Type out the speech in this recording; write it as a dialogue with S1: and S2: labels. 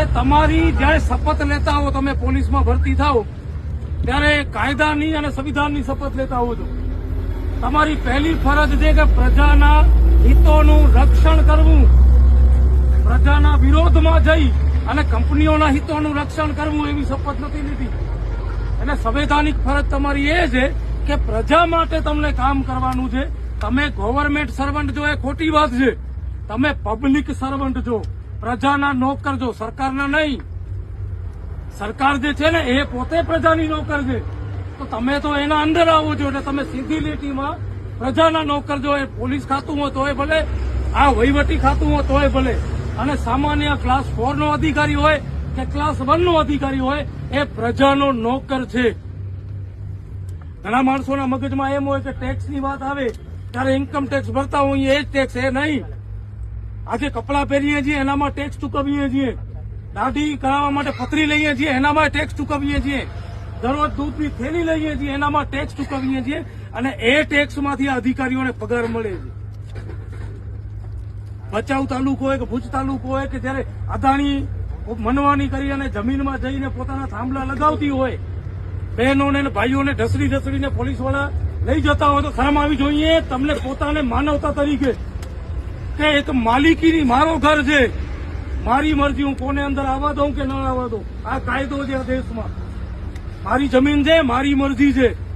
S1: કે તમારી જ્યારે શપથ લેતા હો, તમે પોલીસમાં ભરતી થાઓ ત્યારે કાયદાની અને સંવિધાનની શપથ લેતા હો છો તમારી પહેલી ફરજ છે કે પ્રજાના હિતોનું રક્ષણ કરવું. પ્રજાના વિરોધમાં જઈ અને કંપનીઓના હિતોનું રક્ષણ કરવું એવી શપથ નથી લીધી. એટલે સંવૈધાનિક ફરજ તમારી એ છે કે પ્રજા માટે તમને કામ કરવાનું છે. તમે ગવર્મેન્ટ સર્વન્ટ જો એ ખોટી વાત છે. તમે પબ્લિક સર્વન્ટ જો. પ્રજાના નોકર જો સરકારના નહીં, સરકાર જે છે ને એ પોતે પ્રજાની નોકર છે. તો તમે તો એના અંદર આવો છો એટલે તમે સીધી લીટીમાં પ્રજાના નોકર જો એ પોલીસ ખાતું હોય તોય ભલે, આ વહીવટી ખાતું હોય તોય ભલે. અને સામાન્ય ક્લાસ ફોર નો અધિકારી હોય કે ક્લાસ વન નો અધિકારી હોય, એ પ્રજાનો નોકર છે. ઘણા માણસોના મગજમાં એમ હોય કે ટેક્સની વાત આવે, ત્યારે ઇન્કમ ટેક્સ ભરતા હોઈએ એ જ ટેક્સ એ નહીં. આજે કપડાં પહેરીએ છીએ, એનામાં ટેક્સ ચૂકવીએ છીએ. દાઢી કરાવવા માટે પથરી લઈએ છીએ, એનામાં ટેક્સ ચૂકવીએ છીએ. દરરોજ દૂધની થેલી લઈએ છીએ, એનામાં ટેક્સ ચૂકવીએ છીએ અને એ ટેક્સમાંથી અધિકારીઓને પગાર મળે છે. ભચાઉ તાલુકો હોય કે ભુજ તાલુકો હોય કે જ્યારે અદાણી મનવાની કરી અને જમીનમાં જઈને પોતાના થાંભલા લગાવતી હોય, બહેનોને ભાઈઓને ઢસડી ઢસડીને પોલીસવાળા લઈ જતા હોય તો શરમ આવી જોઈએ. તમને પોતાને માનવતા તરીકે કે એક માલિકીની મારો ઘર છે. મારી મરજી, હું કોને અંદર આવવા દઉં કે ન આવવા દઉં? આ કાયદો છે આ દેશમાં. મારી જમીન છે, મારી મરજી છે.